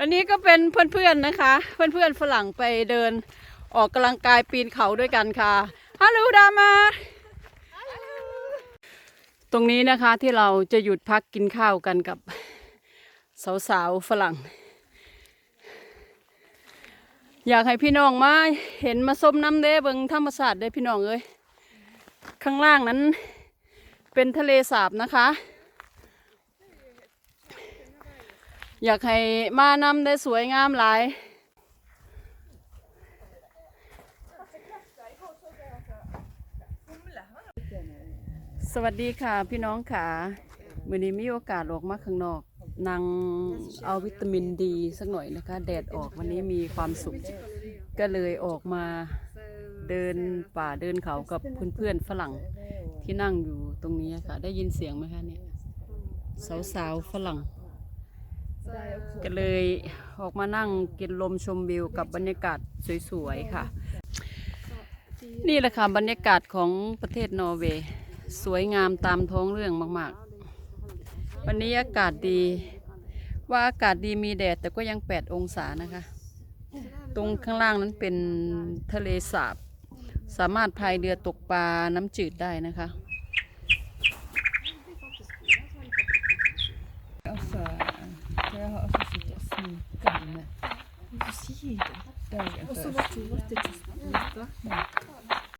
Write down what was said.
อันนี้ก็เป็นเพื่อนๆนะคะ เพื่อนๆฝรั่งไปเดินออกกำลังกายปีนเขาด้วยกันค่ะฮัลโหลดามาตรงนี้นะคะที่เราจะหยุดพักกินข้าวกันกับสาวๆฝรั่ง อยากให้พี่น้องมาเห็นมาส้มน้ำเด้เบิงธรรมศาสตร์ได้พี่น้องเอ้ยข้างล่างนั้นเป็นทะเลสาบนะคะ อยากให้มานำได้สวยงามหลายสวัสดีค่ะพี่น้องค่ะวันนี้มีโอกาสออกมาข้างนอกนางเอาวิตามินดีสักหน่อยนะคะ แดดออกวันนี้มีความสุข ก็เลยออกมาเดินป่าเดินเขากับเพื่อนๆฝรั่งที่นั่งอยู่ตรงนี้ค่ะ ได้ยินเสียงไหมคะเนี่ยสาวๆฝรั่ง ก็เลยออกมานั่งกินลมชมวิวกับบรรยากาศสวยๆค่ะ นี่แหละค่ะบรรยากาศของประเทศนอร์เวย์สวยงามตามท้องเรื่องมากๆ วันนี้อากาศดี ว่าอากาศดีมีแดดแต่ก็ยัง 8 องศานะคะ ตรงข้างล่างนั้นเป็นทะเลสาบ สามารถพายเรือตกปลาน้ำจืดได้นะคะ vente henne. Du det. Dagen før. Og så ble hun.